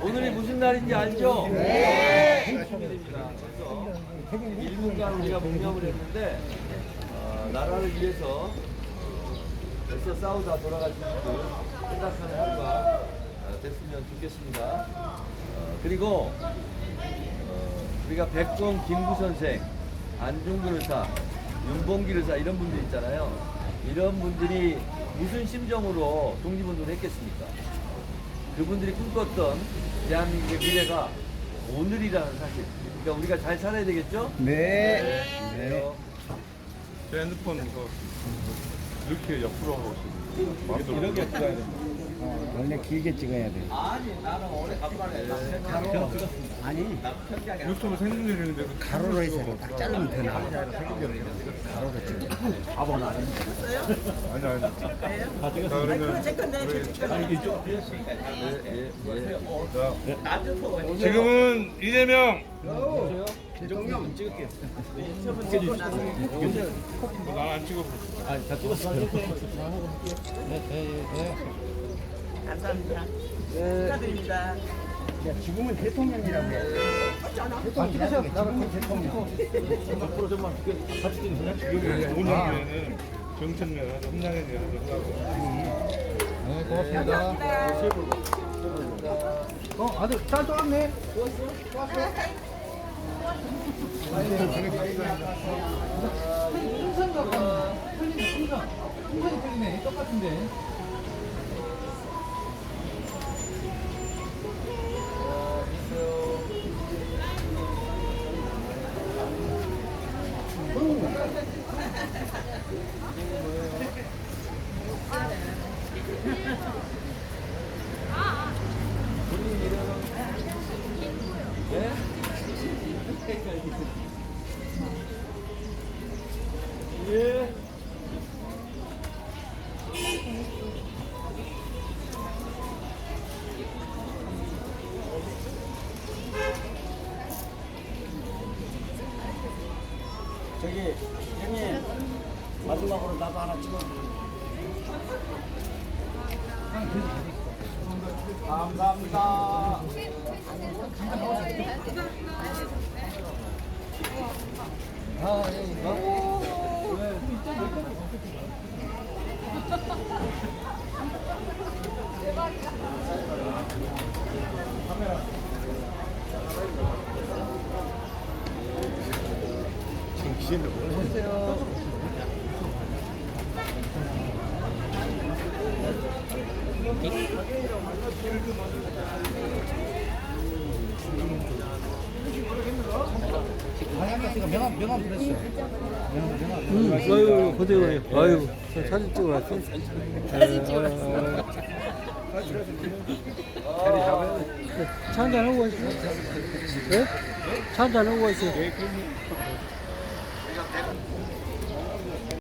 오늘이 무슨 날인지 알죠? 네. 축일입니다. 그래서 1분간 우리가 묵념을 했는데 어, 나라를 위해서 어, 애써 싸우다 돌아가신 분들 생각하는 하루가 어, 됐으면 좋겠습니다. 어, 그리고 어, 우리가 백공 김구 선생, 안중근 의사, 윤봉길 의사 이런 분들 있잖아요. 이런 분들이 무슨 심정으로 독립운동을 했겠습니까? 그분들이 꿈꿨던 대한민국의 미래가 오늘이라는 사실. 그러니까 우리가 잘 살아야 되겠죠? 네. 그래요. 제 핸드폰 이거 이렇게 옆으로 하고 있어요. 이렇게 찍어야 돼. 어, 원래 길게 찍어야 돼. 아니 나는 오래 간만에 아니, 유튜브 생중계인데 그 가로로 해서 딱 자르면 더 나아. 가로로 찍어. 아니 아니. 다 찍었어. 그러면 예, 예. 자, 지금은 이재명. 나안 찍어. 감사합니다. 축하드립니다. 야, 지금은 대통령이라고 해. 대통령. 나는 대통령. 지금 5년 뒤에는 정천면, 험상현이 하고. 네, 고맙습니다. 어, 아들, 잘 돌았네. 예? 예. 저기, 형님, 마지막으로 나도 하나 찍어. 감사합니다. 아, 예, 방향가스가 명함, 명함 그랬어. 명함, 명함. 음, 아유, 고생해요. 아유, 저 사진 찍어 왔어. 사진 찍어 왔어. 차 한잔 하고. 네? 차 한잔 하고 가 시죠.